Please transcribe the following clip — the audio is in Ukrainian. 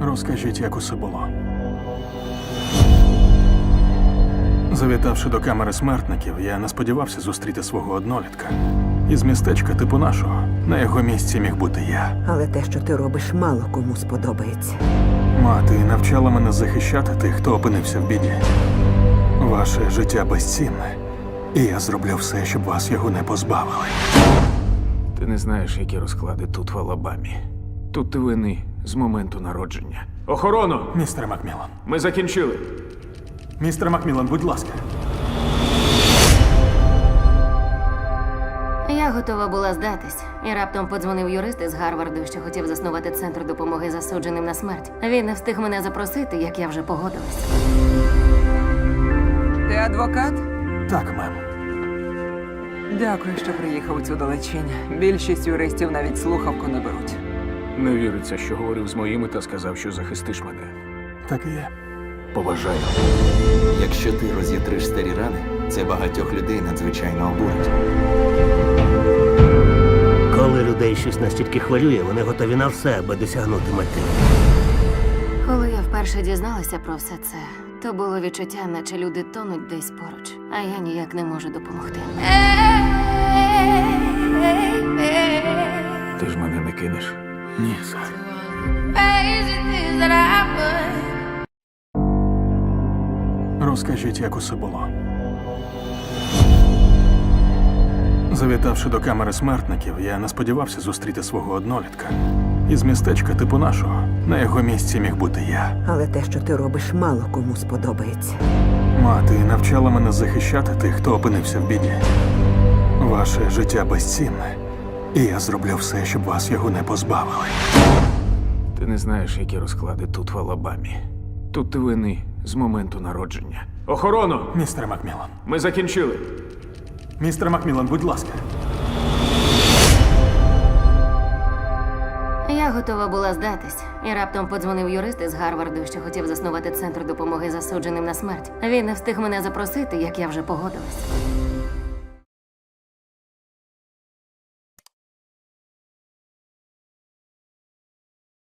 Розкажіть, як усе було. Завітавши до камери смертників, я не сподівався зустріти свого однолітка. Із містечка типу нашого. На його місці міг бути я. Але те, що ти робиш, мало кому сподобається. Мати навчала мене захищати тих, хто опинився в біді. Ваше життя безцінне, і я зроблю все, щоб вас його не позбавили. Ти не знаєш, які розклади тут в Алабамі. Тут ти винний з моменту народження. Охорону! Містер Макмілан. Ми закінчили. Містер Макмілан, будь ласка. Я готова була здатись, і раптом подзвонив юрист із Гарварду, що хотів заснувати центр допомоги засудженим на смерть. Він не встиг мене запросити, як я вже погодилась. Ти адвокат? Так, мем. Дякую, що приїхав у цю далечінь. Більшість юристів навіть слухавку не беруть. Не віриться, що говорив з моїми та сказав, що захистиш мене. Так і є. Поважаю. Якщо ти розітриш старі рани, це багатьох людей надзвичайно обурить. Коли людей щось настільки хвилює, вони готові на все, аби досягнути мети. Коли я вперше дізналася про все це, то було відчуття, наче люди тонуть десь поруч, а я ніяк не можу допомогти. Ти ж мене не кинеш. Ні. Розкажіть, як усе було. Завітавши до камери смертників, я не сподівався зустріти свого однолітка. Із містечка типу нашого. На його місці міг бути я. Але те, що ти робиш, мало кому сподобається. Мати навчала мене захищати тих, хто опинився в біді. Ваше життя безцінне, і я зроблю все, щоб вас його не позбавили. Ти не знаєш, які розклади тут в Алабамі. Тут ти винний з моменту народження. Охорону! Містер Макмілан. Ми закінчили. Містер Макмілан, будь ласка. Я готова була здатись, і раптом подзвонив юрист із Гарварду, що хотів заснувати центр допомоги засудженим на смерть. Він не встиг мене запросити, як я вже погодилась.